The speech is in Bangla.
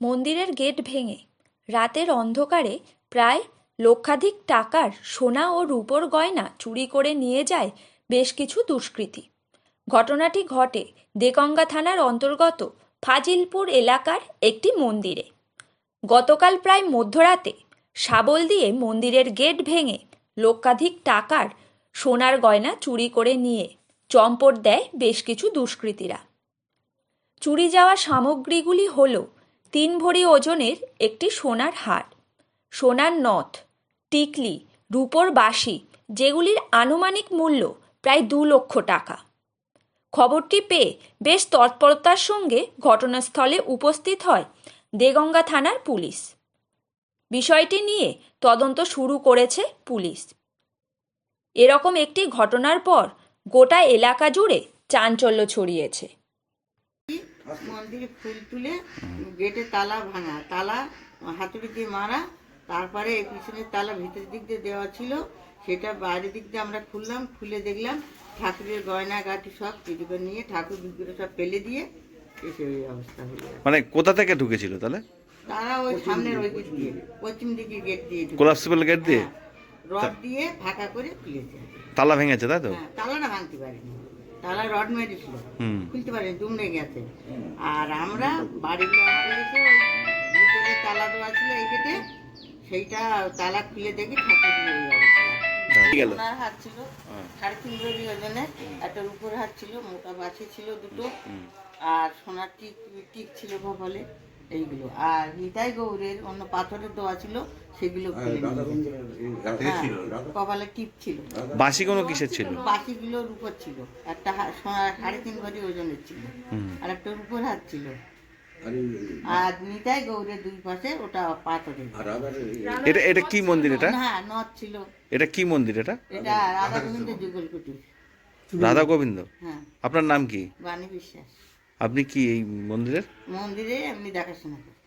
মন্দিরের গেট ভেঙে রাতের অন্ধকারে প্রায় লক্ষাধিক টাকার সোনা ও রূপোর গয়না চুরি করে নিয়ে যায় বেশ কিছু দুষ্কৃতী। ঘটনাটি ঘটে দেকঙ্গা থানার অন্তর্গত ফাজিলপুর এলাকার একটি মন্দিরে। গতকাল প্রায় মধ্যরাতে শাবল দিয়ে মন্দিরের গেট ভেঙে লক্ষাধিক টাকার সোনার গয়না চুরি করে নিয়ে চম্পট দেয় বেশ কিছু দুষ্কৃতীরা। চুরি যাওয়া সামগ্রীগুলি হল তিন ভরি ওজনের একটি সোনার হার, সোনার নথ, টিকলি, রূপোর বাঁশি, যেগুলির আনুমানিক মূল্য প্রায় দু লক্ষ টাকা। খবরটি পেয়ে বেশ তৎপরতার সঙ্গে ঘটনাস্থলে উপস্থিত হয় দেগঙ্গা থানার পুলিশ। বিষয়টি নিয়ে তদন্ত শুরু করেছে পুলিশ। এরকম একটি ঘটনার পর গোটা এলাকা জুড়ে চাঞ্চল্য ছড়িয়েছে। মন্দিরে ফুল তুলে গেটে তালা ভাঙা তালা হাতুড়ি দিয়ে মারা তারপরে এই পিছনের তালা ভিতরের দিক দিয়ে দেওয়া ছিল সেটা বাইরের দিক দিয়ে আমরা খুললাম খুলে দেখলাম ঠাকুরের গয়না গাটি সব চুরি করে নিয়ে ঠাকুর বিগ্রহ সব ফেলে দিয়ে এসে ওই অবস্থা হলো। মানে কোথা থেকে ঢুকেছিল তাহলে? তারা ওই সামনের ওই দিক দিয়ে পশ্চিম দিকে গেট দিয়ে কোলাপসিবল গেট দিয়ে? হ্যাঁ, রড দিয়ে ফাঁকা করে খুলেছে তালা ভেঙেছে তাই তো? হ্যাঁ তালাটা ভাঙতে পারিনি। তালা রড মেরেছিল। খুলতে পারেনি দুমড়ে গেছে। আর আমরা বাড়ির লোক এসে ওই ভিতরে তালা দেওয়া ছিল এই গেটে সেইটা তালা খুলে দেখি ঠাকুর অবস্থা গেল। সোনার হাত ছিল সাড়ে তিন ভরি ওজনে একটা উপর হাত ছিল মোটা বাছি ছিল দুটো। আর সোনার টিক টিক ছিল কপালে। এইগুলো। আর নিতাই গৌরের অন্য পাথরের দেওয়া ছিল সেগুলো গেছে। হ্যাঁ, কপালে টিপ ছিল। বাসি কোনো কিসের ছিল? বাকিগুলোর উপর ছিল। একটা সাড়ে তিন ভরি ওজনের ছিল। আর একটা উপর হাত ছিল। আর নিতাই গৌরের দুই পাশে ওটা পাথরের। এটা এটা কি মন্দির এটা? হ্যাঁ নথ ছিল। এটা কি মন্দির এটা? এটা রাধা গোবিন্দ। যুগল কুটির রাধা গোবিন্দ? হ্যাঁ। আপনার নাম কি? বাণী বিশ্বাস। আপনি কি এই মন্দিরের? মন্দিরে আমি দেখাশোনা করি।